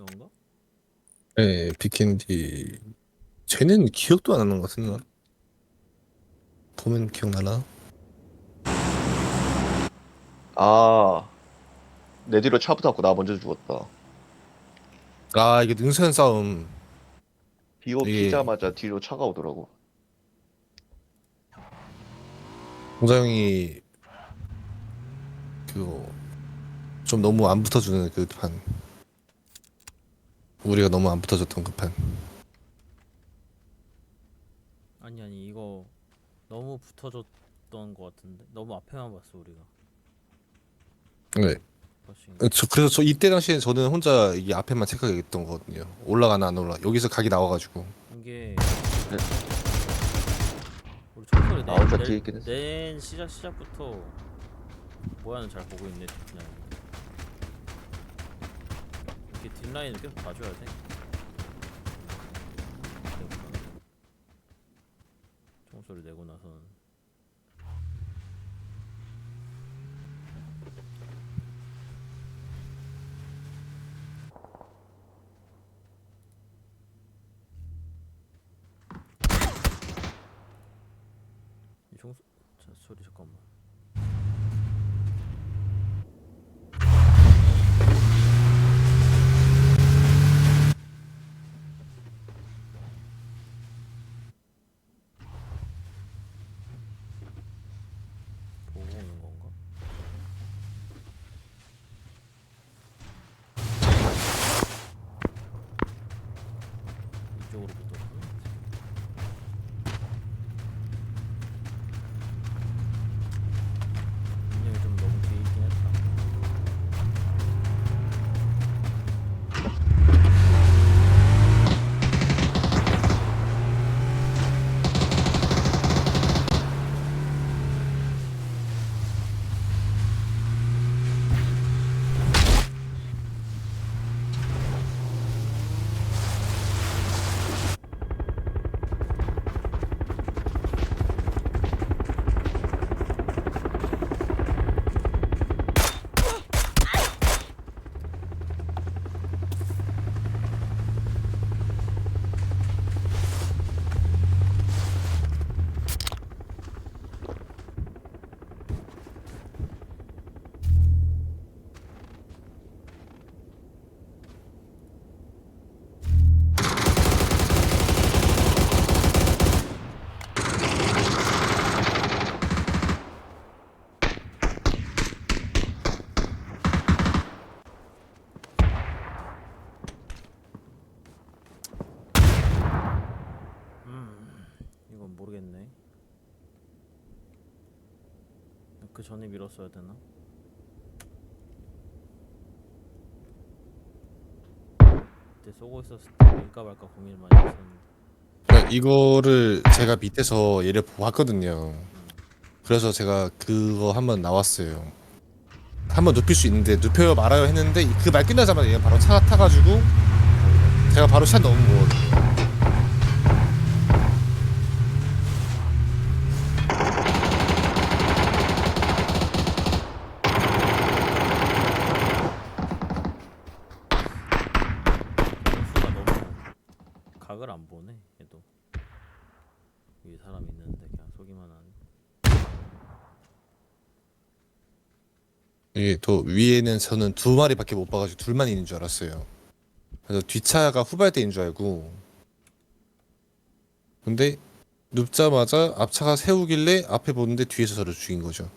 이건가? 네, 비켄디. 쟤는 기억도 안 나는 것 같은데. 보면 기억나나? 아, 내 뒤로 차 붙었고 나 먼저 죽었다. 아, 이게 능선 싸움. 비오 이게- 피자마자 뒤로 차가 오더라고. 공자형이 그거 좀 너무 안 붙어주는 그 판. 우리가 너무 안 붙어줬던 그 판. 아니 아니 이거 너무 붙어졌던 것 같은데 너무 앞에만 봤어 우리가 네. 훨씬 저 그래서 저 이때 당시에 저는 혼자 이게 앞에만 체크했던 거거든요. 올라가나 안 올라. 여기서 각이 나와가지고. 이게 우리 총소리 나 혼자 뒤에 있긴 했어. 낸 시작 시작부터 모양은 잘 보고 있네 그냥 뒷라인을 계속 봐줘야 돼. 총소리 내고 나서는 이 총소 자 소리 잠깐만 보고 오는 건가? 이 그 전에 밀었어야 되나? 그때 쏘고 있었을 때 밀까 말까 고민을 많이 했었는데. 그러니까 이거를 제가 밑에서 얘를 보았거든요. 그래서 제가 그거 한번 나왔어요. 한번 눕힐 수 있는데 눕혀요 말아요 했는데 그 말 끝나자마자 얘가 바로 차 타가지고 제가 바로 샷 넣은 거거든요. 각을 안 보네. 얘도 위에 사람 있는데 그냥 쏘기만 하네. 이게 더 위에는 저는 두 마리밖에 못 봐가지고 둘만 있는 줄 알았어요. 그래서 뒷차가 후발대인 줄 알고. 근데 눕자마자 앞차가 세우길래 앞에 보는데 뒤에서 저를 죽인 거죠.